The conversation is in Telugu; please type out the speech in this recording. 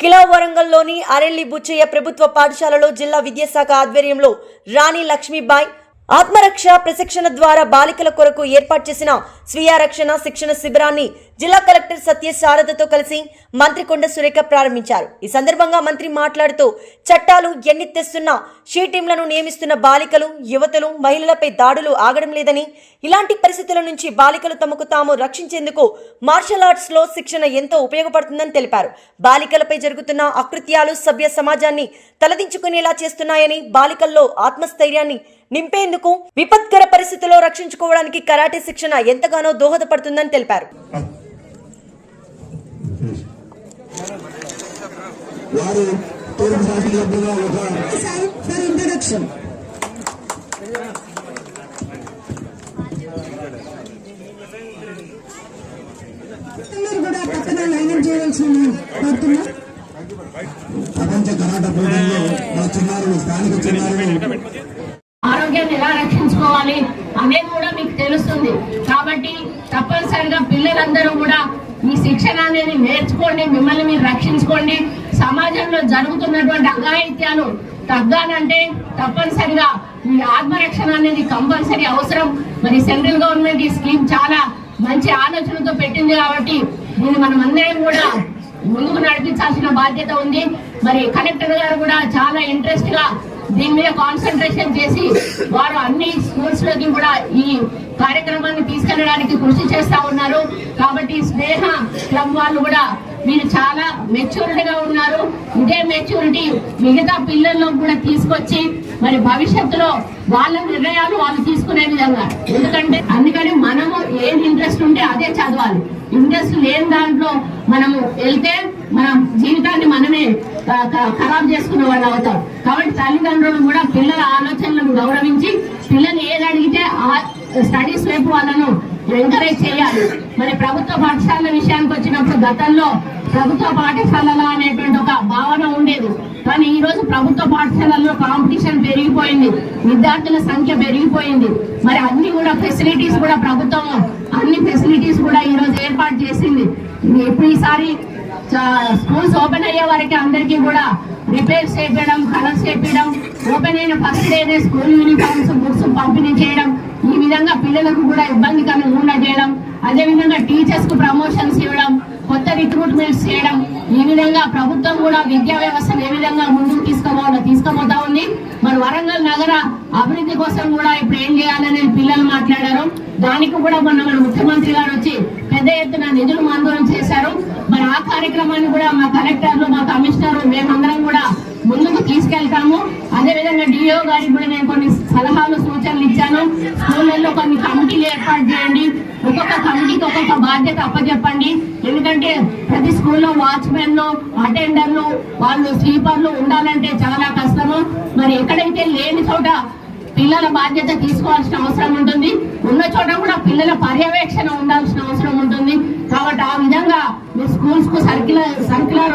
కిలా వరంగల్లోని అరెల్లి బుచ్చయ్య ప్రభుత్వ పాఠశాలలో జిల్లా విద్యాశాఖ ఆధ్వర్యంలో రాణి లక్ష్మీబాయి ఆత్మరక్ష ప్రశిక్షణ ద్వారా బాలికల కొరకు ఏర్పాటు చేసిన స్వీయ రక్షణ శిక్షణ శిబిరాన్ని జిల్లా కలెక్టర్ సత్య శారదతో కలిసి మంత్రి కొండ సురేఖ ప్రారంభించారు. ఈ సందర్భంగా మంత్రి మాట్లాడుతూ చట్టాలు ఎన్ని తెస్తున్నా షీ టీంలను నియమిస్తున్న బాలికలు యువతలు మహిళలపై దాడులు ఆగడం లేదని ఇలాంటి పరిస్థితుల నుంచి బాలికలు తమకు తాము రక్షించేందుకు మార్షల్ ఆర్ట్స్లో శిక్షణ ఎంతో ఉపయోగపడుతుందని తెలిపారు. బాలికలపై జరుగుతున్న అకృత్యాలు సభ్య సమాజాన్ని తలదించుకునేలా చేస్తున్నాయని బాలికల్లో ఆత్మస్థైర్యాన్ని నింపేందుకు విపత్కర పరిస్థితుల్లో రక్షించుకోవడానికి కరాటే శిక్షణ ఎంతగానో దోహదపడుతుందని తెలిపారు. వారు తూర్పు ఒక కూడా పక్కన లైన్ చేయవలసిన కోరుతున్నా ప్రపంచ కరాట పోటీల్లో మన చిన్నారులు స్థానిక చిన్నారులు ఆరోగ్యాన్ని ఎలా రక్షించుకోవాలి అనేది కూడా మీకు తెలుస్తుంది. కాబట్టి తప్పనిసరిగా పిల్లలందరూ కూడా ఈ శిక్షణ అనేది నేర్చుకోండి మిమ్మల్ని మీరు రక్షించుకోండి. సమాజంలో జరుగుతున్నటువంటి అఘాయిత్యాలు తగ్గాలంటే తప్పనిసరిగా ఈ ఆత్మరక్షణ అనేది కంపల్సరీ అవసరం. మరి సెంట్రల్ గవర్నమెంట్ ఈ స్కీమ్ చాలా మంచి ఆలోచనతో పెట్టింది కాబట్టి దీన్ని మనం అందరం కూడా ముందుకు నడిపించాల్సిన బాధ్యత ఉంది. మరి కలెక్టర్ గారు కూడా చాలా ఇంట్రెస్ట్గా దీని మీద కాన్సన్ట్రేషన్ చేసి వారు అన్ని స్కూల్స్లోకి కూడా ఈ కార్యక్రమాన్ని తీసుకెళ్ళడానికి కృషి చేస్తా ఉన్నారు. కాబట్టి స్నేహ క్లబ్ వాళ్ళు కూడా మీరు చాలా మెచ్యూరిటీ గా ఉన్నారు. ఇదే మెచ్యూరిటీ మిగతా పిల్లల్లో కూడా తీసుకొచ్చి మరి భవిష్యత్తులో వాళ్ళ నిర్ణయాలు వాళ్ళు తీసుకునే విధంగా. ఎందుకంటే అందుకని మనము ఏది ఇంట్రెస్ట్ ఉంటే అదే చదవాలి. ఇంట్రెస్ట్ లేని దాంట్లో మనము వెళ్తే మన జీవితాన్ని మనమే ఖరాబ్ చేసుకున్న వాళ్ళు అవుతాం. కాబట్టి తల్లిదండ్రులు కూడా పిల్లల ఆలోచనలను గౌరవించి పిల్లలు ఏది అడిగితే ఆ స్టడీస్ వైపు వాళ్ళను ఎంకరేజ్ చేయాలి. మరి ప్రభుత్వ పాఠశాలల విషయానికి వచ్చినప్పుడు గతంలో ప్రభుత్వ పాఠశాలల అనేటువంటి ఒక భావన ఉండేది. కానీ ఈ రోజు ప్రభుత్వ పాఠశాలల్లో కాంపిటీషన్ పెరిగిపోయింది. విద్యార్థుల సంఖ్య పెరిగిపోయింది. మరి అన్ని కూడా ఫెసిలిటీస్ కూడా ప్రభుత్వం అన్ని ఫెసిలిటీస్ కూడా ఈ రోజు ఏర్పాటు చేసింది. ఇప్పుడు ఈసారి స్కూల్స్ ఓపెన్ అయ్యే వారికి అందరికీ కూడా రిపేర్ చేపించడం కలర్స్ చేపించడం ఓపెన్ అయిన ఫస్ట్ డేనే స్కూల్ యూనిఫామ్స్ బుక్స్ పంపిణీ చేయడం ఈ విధంగా పిల్లలకు కూడా ఇబ్బంది కలగకుండా చేయడం అదే విధంగా టీచర్స్కు ప్రమోషన్స్ ఇవ్వడం కొత్త రిక్రూట్మెంట్స్ చేయడం ఈ విధంగా ప్రభుత్వం కూడా విద్యా వ్యవస్థను ఏ విధంగా ముందుకు తీసుకోవాలో తీసుకుపోతా ఉంది. మరి వరంగల్ నగర అభివృద్ధి కోసం కూడా ఇప్పుడు ఏం చేయాలని పిల్లలు మాట్లాడారు. దానికి కూడా మొన్న మన ముఖ్యమంత్రి గారు వచ్చి పెద్ద ఎత్తున నిధులు మంజూరు ఆ కార్యక్రమాన్ని కూడా మా కలెక్టర్లు మా కమిషనర్ మేమందరం కూడా ముందుకు తీసుకెళ్తాము. అదే విధంగా డిఓ గారికి కూడా నేను కొన్ని సలహాలు సూచనలు ఇచ్చాను. స్కూళ్ళల్లో కొన్ని కమిటీలు ఏర్పాటు చేయండి. ఒక్కొక్క కమిటీకి ఒక్కొక్క బాధ్యత అప్పచెప్పండి ఎందుకంటే ప్రతి స్కూల్లో వాచ్మెన్ అటెండర్లు వాళ్ళు స్లీపర్లు ఉండాలంటే చాలా కష్టము. మరి ఎక్కడైతే లేని చోట పిల్లల బాధ్యత తీసుకోవాల్సిన అవసరం ఉంటుంది ఉన్న చోట కూడా పిల్లల పర్యవేక్షణ ఉండాల్సిన అవసరం ఉంటుంది కాబట్టి ఆ విధంగా మీ స్కూల్స్కు సర్క్యులర్ సర్క్యులర్